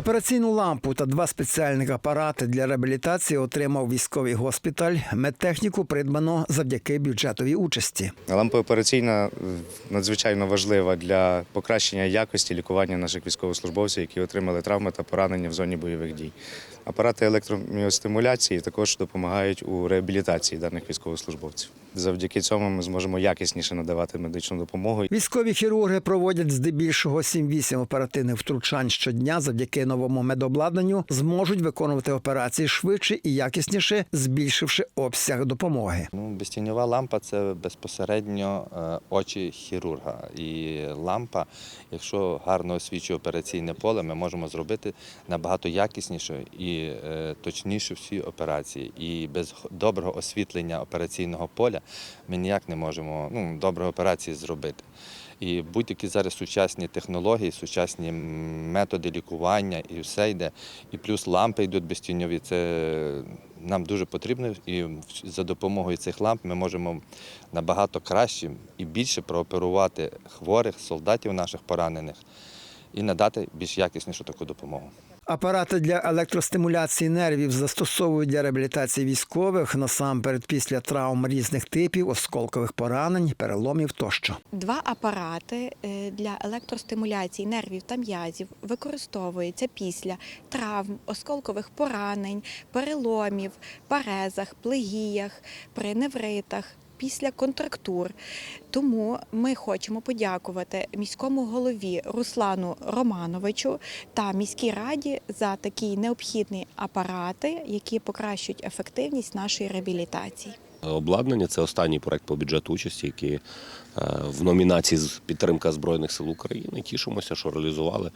Операційну лампу та два спеціальних апарати для реабілітації отримав військовий госпіталь. Медтехніку придбано завдяки бюджетовій участі. Лампа операційна е, надзвичайно важлива для покращення якості лікування наших військовослужбовців, які отримали травми та поранення в зоні бойових дій. Апарати електроміостимуляції також допомагають у реабілітації даних військовослужбовців. Завдяки цьому ми зможемо якісніше надавати медичну допомогу. Військові хірурги проводять здебільшого 7-8 оперативних втручань щодня. Завдяки новому медобладнанню зможуть виконувати операції швидше і якісніше, збільшивши обсяг допомоги. Ну, безтіньова лампа це безпосередньо е, очі хірурга. І лампа, якщо гарно освічує операційне поле, ми можемо зробити набагато якісніше і е, точніше всі операції. І без доброго освітлення операційного поля ми ніяк не можемо ну, доброї операції зробити. І будь-які зараз сучасні технології, сучасні методи лікування і все йде. І плюс лампи йдуть безтіньові. Це нам дуже потрібно. І за допомогою цих ламп ми можемо набагато краще і більше прооперувати хворих, солдатів наших поранених і надати більш якіснішу таку допомогу. Апарати для електростимуляції нервів застосовують для реабілітації військових насамперед після травм різних типів, осколкових поранень, переломів тощо. Два апарати е, для електростимуляції нервів та м'язів використовуються після травм, осколкових поранень, переломів, парезах, плегіях, при невритах. Після контрактур. Тому ми хочемо подякувати міському голові Руслану Романовичу та міській раді за такі необхідні апарати, які покращують ефективність нашої реабілітації. Обладнання це останній проект по бюджету участі, який е, в номінації з підтримка Збройних сил України. Тішимося, що реалізували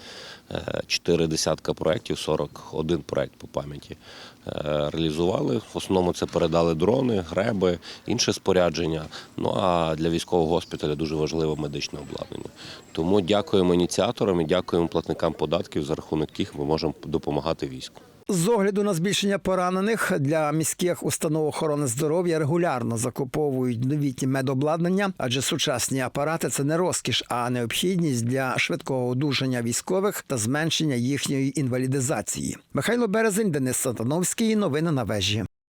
е, чотири десятка проєктів, 41 проєкт по пам'яті. Е, Реалізували. В основному це передали дрони, греби, інше спорядження. Ну а для військового госпіталя дуже важливе медичне обладнання. Тому дякуємо ініціаторам і дякуємо платникам податків, за рахунок яких ми можемо допомагати війську. З огляду на збільшення поранених для міських установ охорони здоров'я регулярно закуповують новітні медобладнання, адже сучасні апарати це не розкіш, а необхідність для швидкого одужання військових та зменшення їхньої інвалідизації. Михайло Березень, Денис Сатановський. Новини на вежі.